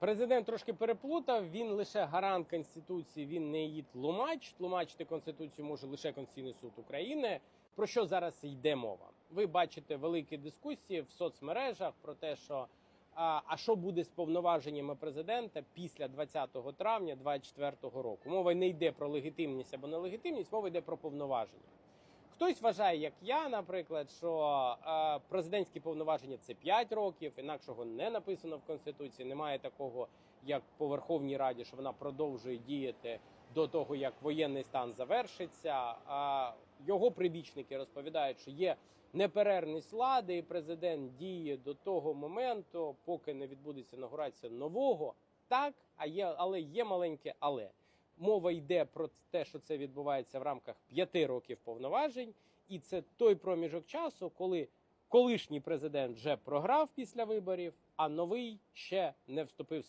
Президент трошки переплутав. Він лише гарант конституції. Він не її тлумач. Тлумачити конституцію може лише Конституційний суд України. Про що зараз йде мова? Ви бачите великі дискусії в соцмережах про те, що а, а що буде з повноваженнями президента після 20 травня 2024 року. Мова не йде про легітимність або нелегітимність, мова йде про повноваження. Хтось вважає, як я, наприклад, що е, президентські повноваження це 5 років, інакшого не написано в конституції. Немає такого, як по Верховній Раді, що вона продовжує діяти до того, як воєнний стан завершиться. А його прибічники розповідають, що є неперервність влади, і президент діє до того моменту, поки не відбудеться інаугурація нового. Так, а є, але є маленьке але. Мова йде про те, що це відбувається в рамках п'яти років повноважень, і це той проміжок часу, коли колишній президент вже програв після виборів, а новий ще не вступив